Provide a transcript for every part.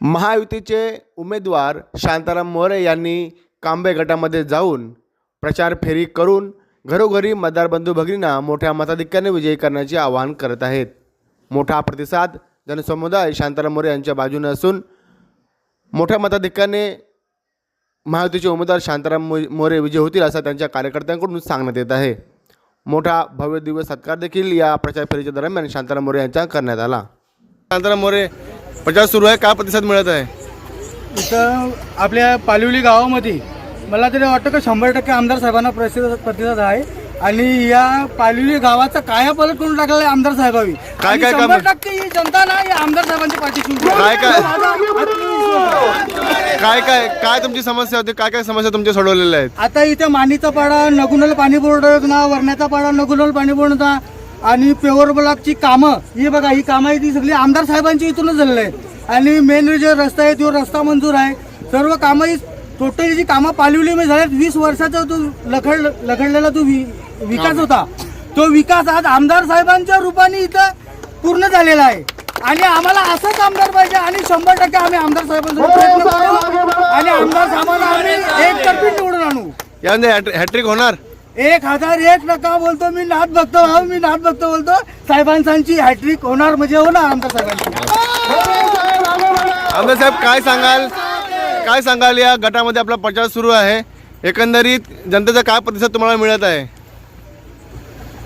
महायुतीचे उमेदवार शांताराम मोरे यांनी कांबे गटामध्ये जाऊन प्रचार फेरी करून घरोघरी मतदार बंधू भगिनींना मोठ्या मताधिक्याने विजयी करण्याचे आवाहन करत आहेत. मोठा प्रतिसाद जनसमुदाय शांताराम मोरे यांच्या बाजूने असून मोठ्या मताधिक्याने महायुतीचे उमेदवार शांताराम मो- मोरे विजय होतील असं त्यांच्या कार्यकर्त्यांकडून सांगण्यात येत आहे. मोठा भव्य दिव्य सत्कार देखील या प्रचार फेरीच्या दरम्यान शांताराम मोरे यांचा करण्यात आला. शांताराम मोरे प्रचार सुरू आहे काय प्रतिसाद मिळत आहे? इथं आपल्या पालिवली गावामध्ये मला तरी वाटतं का शंभर टक्के आमदार साहेबांना प्रतिसाद प्रतिसाद आहे. आणि या पालिवली गावाचा कायापालट करून टाकलेला आहे आमदार साहेबावी काय आणि काय काम- शंभर टक्के ही जनता ना या आमदार साहेबांच्या पाठीशी उभी आहे. काय काय-. काय काय काय तुमची समस्या होती? काय काय समस्या तुमच्या सोडवलेल्या आहेत? आता इथे मानीचा पाडा नगुनल पाणी पुरवठा योजना वरण्याचा पाडा नगुनल पाणी पुरवठा आणि पेवर ब्लॉकची कामं ही बघा ही कामं आहे ती सगळी आमदार साहेबांची इथूनच झालेली आहेत. आणि मेन जो रस्ता आहे तो रस्ता मंजूर आहे. सर्व कामं ही टोटली जी कामं पालिवली झाल्यात वीस वर्षाचा तो लखड लखडलेला तो वि- विकास होता. तो विकास आज आमदार साहेबांच्या रूपाने इथं पूर्ण झालेला आहे. आणि आम्हाला असंच आमदार पाहिजे आणि शंभर टक्के आम्ही आमदार साहेबांचा प्रयत्न करू आणि आमदार साहेबांना आम्ही एकतर्फी निवडून आणू. हॅट्रिक होणार? एक हजार एक टक्का बोलतो मी नाथ भक्त भाऊ मी नाथ भक्त बोलतो. साहेबांची हॅट्रिक होणार म्हणजे होणार आमदार साहेबांची. आमदार साहेब काय सांगाल? काय सांगाल या गटामध्ये आपला प्रचार सुरू आहे? एकंदरीत जनतेचा काय प्रतिसाद तुम्हाला मिळत आहे?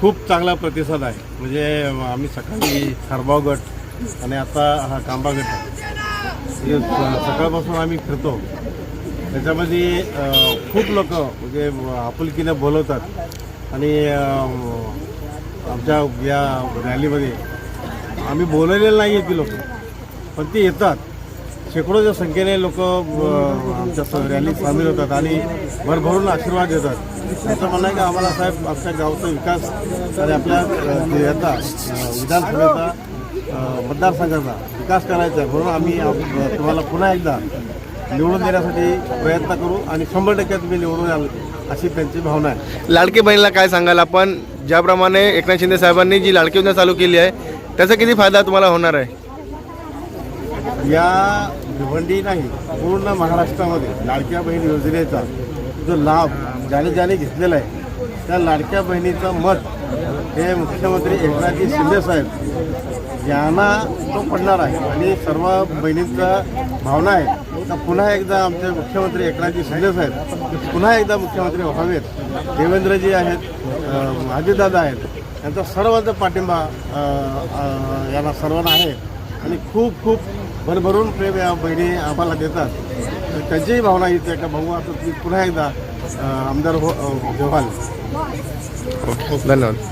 खूप चांगला प्रतिसाद आहे. म्हणजे आम्ही सकाळी खारबाव गट आणि आता हा कांबा गट स- सकाळपासून आम्ही फिरतो. त्याच्यामध्ये खूप लोक म्हणजे आपुलकीनं बोलवतात. आणि आमच्या या रॅलीमध्ये आम्ही बोलवलेलं नाही आहे ती लोक. पण ती येतात. शेकडोच्या संख्येने लोक आमच्या रॅलीत सामील होतात आणि भरभरून आशीर्वाद देतात. त्याचं म्हणणं आहे की आम्हाला साहेब आमच्या गावचा विकास आणि आपल्या याचा विधानसभेचा मतदारसंघाचा विकास करायचा आहे. म्हणून आम्ही तुम्हाला पुन्हा एकदा निवडून देण्यासाठी प्रयत्न करू आणि शंभर टक्के तुम्ही निवडून याल अशी त्यांची भावना आहे. लाडकी बहिणीला काय सांगाल आपण? ज्याप्रमाणे एकनाथ शिंदे साहेबांनी जी लाडकी योजना चालू केली आहे त्याचा किती फायदा तुम्हाला होणार आहे? या भिवंडी नाही पूर्ण महाराष्ट्रामध्ये लाडक्या बहीण योजनेचा जो लाभ ज्याने ज्याने घेतलेला आहे त्या लाडक्या बहिणीचं मत हे मुख्यमंत्री एकनाथजी शिंदे साहेब यांना तो पडणार आहे. आणि सर्व बहिणींचा भावना आहे आता पुन्हा एकदा आमचे मुख्यमंत्री एकनाथजी शिंदे साहेब पुन्हा एकदा मुख्यमंत्री व्हावेत. देवेंद्रजी आहेत अजितदादा आहेत. यांचा सर्वांचा पाठिंबा याला यांना सर्वांना आहे. आणि खूप खूप भरभरून प्रेम या बहिणी आम्हाला देतात. त्यांचीही भावना हीच आहे का भाऊ आता तुम्ही पुन्हा एकदा आमदार हो अं, धन्यवाद.